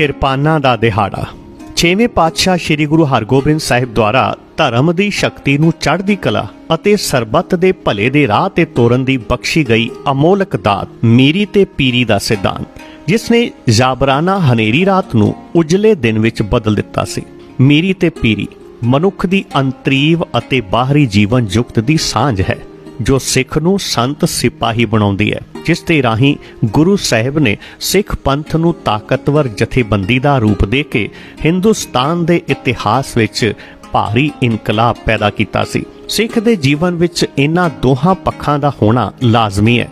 ਕਿਰਪਾਨਾਂ ਦਾ ਦਿਹਾੜਾ। ਛੇਵੇਂ ਪਾਤਸ਼ਾਹ ਸ੍ਰੀ ਗੁਰੂ ਹਰਗੋਬਿੰਦ ਸਾਹਿਬ ਦੁਆਰਾ ਧਰਮ ਦੀ ਸ਼ਕਤੀ ਨੂੰ ਚੜ੍ਹਦੀ ਕਲਾ ਅਤੇ ਸਰਬੱਤ ਦੇ ਭਲੇ ਦੇ ਰਾਹ ਤੇ ਤੋਰਨ ਦੀ ਬਖਸ਼ੀ ਗਈ ਅਮੋਲਕ ਦਾਤ ਮੀਰੀ ਤੇ ਪੀਰੀ ਦਾ ਸਿਧਾਂਤ, ਜਿਸ ਨੇ ਜਾਬਰਾਨਾ ਹਨੇਰੀ ਰਾਤ ਨੂੰ ਉਜਲੇ ਦਿਨ ਵਿੱਚ ਬਦਲ ਦਿੱਤਾ ਸੀ। ਮੀਰੀ ਤੇ ਪੀਰੀ ਮਨੁੱਖ ਦੀ ਅੰਤਰੀਵ ਅਤੇ ਬਾਹਰੀ ਜੀਵਨ ਜੁਗਤ ਦੀ ਸਾਂਝ ਹੈ। ਜੋ ਸਿੱਖ ਨੂੰ ਸੰਤ ਸਿਪਾਹੀ ਬਣਾਉਂਦੀ ਹੈ, ਜਿਸ ਦੇ ਰਾਹੀਂ ਗੁਰੂ ਸਾਹਿਬ ਨੇ ਸਿੱਖ ਪੰਥ ਨੂੰ ਤਾਕਤਵਰ ਜਥੇਬੰਦੀ ਦਾ ਰੂਪ ਦੇ ਕੇ ਹਿੰਦੁਸਤਾਨ ਦੇ ਇਤਿਹਾਸ ਵਿੱਚ ਭਾਰੀ ਇਨਕਲਾਬ ਪੈਦਾ ਕੀਤਾ ਸੀ। ਸਿੱਖ ਦੇ ਜੀਵਨ ਵਿੱਚ ਇਹਨਾਂ ਦੋਹਾਂ ਪੱਖਾਂ ਦਾ ਹੋਣਾ ਲਾਜ਼ਮੀ ਹੈ,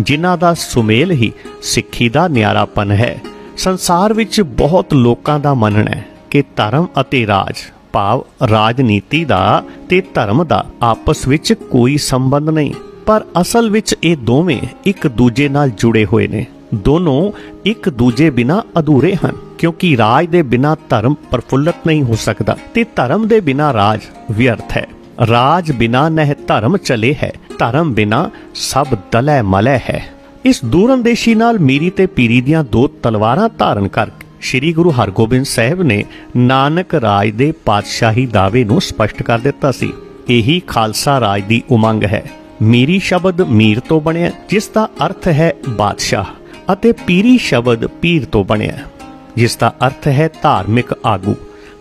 ਜਿਨ੍ਹਾਂ ਦਾ ਸੁਮੇਲ ਹੀ ਸਿੱਖੀ ਦਾ ਨਿਆਰਾਪਨ ਹੈ। ਸੰਸਾਰ ਵਿੱਚ ਬਹੁਤ ਲੋਕਾਂ ਦਾ ਮੰਨਣਾ ਹੈ ਕਿ ਧਰਮ ਅਤੇ ਰਾਜ ਭਾਵ ਰਾਜਨੀਤੀ ਦਾ ਤੇ ਧਰਮ ਦਾ ਆਪਸ ਵਿੱਚ ਕੋਈ ਸੰਬੰਧ ਨਹੀਂ। ਪਰ ਅਸਲ ਵਿੱਚ ਇਹ ਦੋਵੇਂ ਇੱਕ ਦੂਜੇ ਨਾਲ ਜੁੜੇ ਹੋਏ ਨੇ। ਦੋਨੋਂ ਇੱਕ ਦੂਜੇ ਬਿਨਾ ਅਧੂਰੇ ਹਨ, ਕਿਉਂਕਿ ਰਾਜ ਦੇ ਬਿਨਾ ਧਰਮ ਪ੍ਰਫੁੱਲਤ ਨਹੀਂ ਹੋ ਸਕਦਾ ਤੇ ਧਰਮ ਦੇ ਬਿਨਾ ਰਾਜ ਵਿਅਰਥ ਹੈ। ਰਾਜ ਬਿਨਾ ਨਹਿ ਧਰਮ ਚਲੇ ਹੈ, ਧਰਮ ਬਿਨਾ ਸਭ ਦਲੈ ਮਲੈ ਹੈ। ਇਸ ਦੂਰੰਦੇਸ਼ੀ ਨਾਲ ਮੀਰੀ ਤੇ ਪੀਰੀ ਦੀਆਂ ਦੋ ਤਲਵਾਰਾਂ ਧਾਰਨ ਕਰਕੇ ਸ੍ਰੀ ਗੁਰੂ ਹਰਗੋਬਿੰਦ ਸਾਹਿਬ ਨੇ ਨਾਨਕ ਰਾਜ ਦੇ ਪਾਤਸ਼ਾਹੀ ਦਾਅਵੇ ਨੂੰ ਸਪਸ਼ਟ ਕਰ ਦਿੱਤਾ ਸੀ। ਇਹੀ ਖਾਲਸਾ ਰਾਜ ਦੀ ਉਮੰਗ ਹੈ। ਮੀਰੀ ਸ਼ਬਦ ਮੀਰ ਤੋਂ ਬਣਿਆ, ਜਿਸ ਦਾ ਅਰਥ ਹੈ ਬਾਦਸ਼ਾਹ, ਅਤੇ ਪੀਰੀ ਸ਼ਬਦ ਪੀਰ ਤੋਂ ਬਣਿਆ, ਜਿਸ ਦਾ ਅਰਥ ਹੈ ਧਾਰਮਿਕ ਆਗੂ।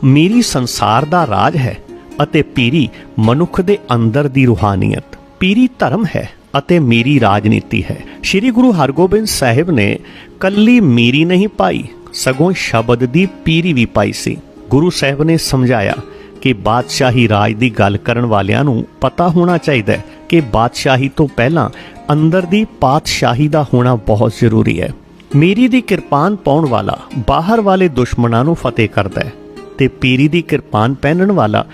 ਮੀਰੀ ਸੰਸਾਰ ਦਾ ਰਾਜ ਹੈ, ਅਤੇ ਪੀਰੀ ਮਨੁੱਖ ਦੇ ਅੰਦਰ ਦੀ ਰੂਹਾਨੀਅਤ। ਪੀਰੀ ਧਰਮ ਹੈ, ਅਤੇ ਮੀਰੀ ਰਾਜਨੀਤੀ ਹੈ। ਸ੍ਰੀ ਗੁਰੂ ਹਰਗੋਬਿੰਦ ਸਾਹਿਬ ਨੇ ਕੱਲੀ ਮੀਰੀ ਨਹੀਂ ਪਾਈ ਸਗੋਂ ਸ਼ਬਦ ਦੀ ਪੀਰੀ ਵੀ ਪਾਈ ਸੀ। ਗੁਰੂ ਸਾਹਿਬ ਨੇ ਸਮਝਾਇਆ ਕਿ ਬਾਦਸ਼ਾਹੀ ਰਾਜ ਦੀ ਗੱਲ ਕਰਨ ਵਾਲਿਆਂ ਨੂੰ ਪਤਾ ਹੋਣਾ ਚਾਹੀਦਾ ਹੈ ਕਿ ਬਾਦਸ਼ਾਹੀ ਤੋਂ ਪਹਿਲਾਂ ਅੰਦਰ ਦੀ ਪਾਤਸ਼ਾਹੀ ਦਾ ਹੋਣਾ ਬਹੁਤ ਜ਼ਰੂਰੀ ਹੈ। ਮੀਰੀ ਦੀ ਕਿਰਪਾਨ ਪਾਉਣ ਵਾਲਾ ਬਾਹਰ ਵਾਲੇ ਦੁਸ਼ਮਣਾਂ ਨੂੰ ਫਤਿਹ ਕਰਦਾ ਹੈ ਤੇ ਪੀਰੀ ਦੀ ਕਿਰਪਾਨ ਪਹਿਨਣ ਵਾਲਾ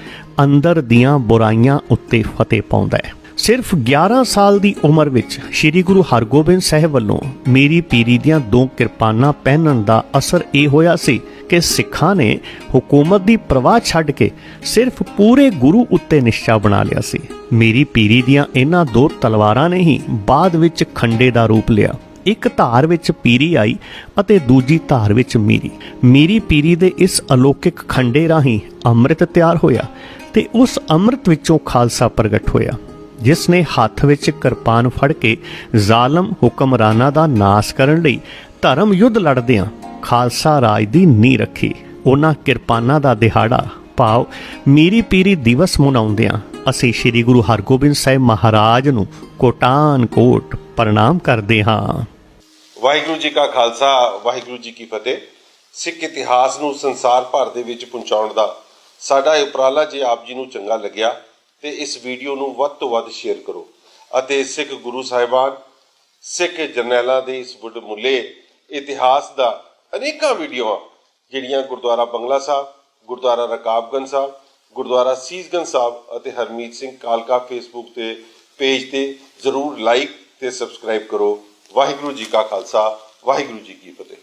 ਅੰਦਰ ਦੀਆਂ ਬੁਰਾਈਆਂ ਉੱਤੇ ਫਤਿਹ ਪਾਉਂਦਾ ਹੈ। ਸਿਰਫ 11 ਸਾਲ ਦੀ ਉਮਰ ਵਿੱਚ ਸ੍ਰੀ ਗੁਰੂ ਹਰਗੋਬਿੰਦ ਸਾਹਿਬ ਵੱਲੋਂ ਮੇਰੀ ਪੀਰੀ ਦੀਆਂ ਦੋ ਕਿਰਪਾਨਾਂ ਪਹਿਨਣ ਦਾ ਅਸਰ ਇਹ ਹੋਇਆ ਸੀ ਕਿ ਸਿੱਖਾਂ ਨੇ ਹਕੂਮਤ ਦੀ ਪ੍ਰਵਾਹ ਛੱਡ ਕੇ ਸਿਰਫ ਪੂਰੇ ਗੁਰੂ ਉੱਤੇ ਨਿਸ਼ਚਾ ਬਣਾ ਲਿਆ ਸੀ। ਮੇਰੀ ਪੀਰੀ ਦੀਆਂ ਇਹਨਾਂ ਦੋ ਤਲਵਾਰਾਂ ਨੇ ਹੀ ਬਾਅਦ ਵਿੱਚ ਖੰਡੇ ਦਾ ਰੂਪ ਲਿਆ। ਇੱਕ ਧਾਰ ਵਿੱਚ ਪੀਰੀ ਆਈ ਅਤੇ ਦੂਜੀ ਧਾਰ ਵਿੱਚ ਮੀਰੀ। ਮੀਰੀ ਪੀਰੀ ਦੇ ਇਸ ਅਲੌਕਿਕ ਖੰਡੇ ਰਾਹੀਂ ਅੰਮ੍ਰਿਤ ਤਿਆਰ ਹੋਇਆ ਤੇ ਉਸ ਅੰਮ੍ਰਿਤ ਵਿੱਚੋਂ ਖਾਲਸਾ ਪ੍ਰਗਟ ਹੋਇਆ। ਜਿਸ ਨੇ ਹੱਥ ਵਿੱਚ ਕਿਰਪਾਨ ਫੜ ਕੇ ਜ਼ਾਲਮ ਹੁਕਮਰਾਨਾਂ ਦਾ ਨਾਸ਼ ਕਰਨ ਲਈ ਧਰਮ ਯੁੱਧ ਲੜਦਿਆਂ ਖਾਲਸਾ ਰਾਜ ਦੀ ਨੀਂਹ ਰੱਖੀ, ਉਹਨਾਂ ਕਿਰਪਾਨਾਂ ਦਾ ਦਿਹਾੜਾ ਭਾਵ ਮੀਰੀ ਪੀਰੀ ਦਿਵਸ ਮਨਾਉਂਦਿਆਂ ਅਸੀਂ ਸ੍ਰੀ ਗੁਰੂ ਹਰਗੋਬਿੰਦ ਸਾਹਿਬ ਮਹਾਰਾਜ ਨੂੰ ਕੋਟਾਨ ਕੋਟ ਪ੍ਰਣਾਮ ਕਰਦੇ ਹਾਂ। ਵਾਹਿਗੁਰੂ ਜੀ ਕਾ ਖਾਲਸਾ, ਵਾਹਿਗੁਰੂ ਜੀ ਕੀ ਫਤਿਹ। ਸਿੱਖ ਇਤਿਹਾਸ ਨੂੰ ਸੰਸਾਰ ਭਰ ਦੇ ਵਿੱਚ ਪਹੁੰਚਾਉਣ ਦਾ ਸਾਡਾ ਇਹ ਉਪਰਾਲਾ ਜੇ ਆਪ ਜੀ ਨੂੰ ਚੰਗਾ ਲੱਗਿਆ ਤੇ ਇਸ ਵੀਡੀਓ ਨੂੰ ਵੱਧ ਤੋਂ ਵੱਧ ਸ਼ੇਅਰ ਕਰੋ ਅਤੇ ਸਿੱਖ ਗੁਰੂ ਸਾਹਿਬਾਨ, ਸਿੱਖ ਜਰਨੈਲਾਂ ਦੇ ਇਸ ਮੁੱਲੇ ਇਤਿਹਾਸ ਦਾ ਅਨੇਕਾਂ ਵੀਡੀਓਆਂ, ਜਿਹੜੀਆਂ ਗੁਰਦੁਆਰਾ ਬੰਗਲਾ ਸਾਹਿਬ, ਗੁਰਦੁਆਰਾ ਰਕਾਬਗੰਜ ਸਾਹਿਬ, ਗੁਰਦੁਆਰਾ ਸੀਸਗੰਜ ਸਾਹਿਬ ਅਤੇ ਹਰਮੀਤ ਸਿੰਘ ਕਾਲਕਾ ਫੇਸਬੁੱਕ ਤੇ ਪੇਜ ਤੇ ਜ਼ਰੂਰ ਲਾਈਕ ਤੇ ਸਬਸਕ੍ਰਾਈਬ ਕਰੋ। ਵਾਹਿਗੁਰੂ ਜੀ ਕਾ ਖਾਲਸਾ, ਵਾਹਿਗੁਰੂ ਜੀ ਕੀ ਫਤਿਹ।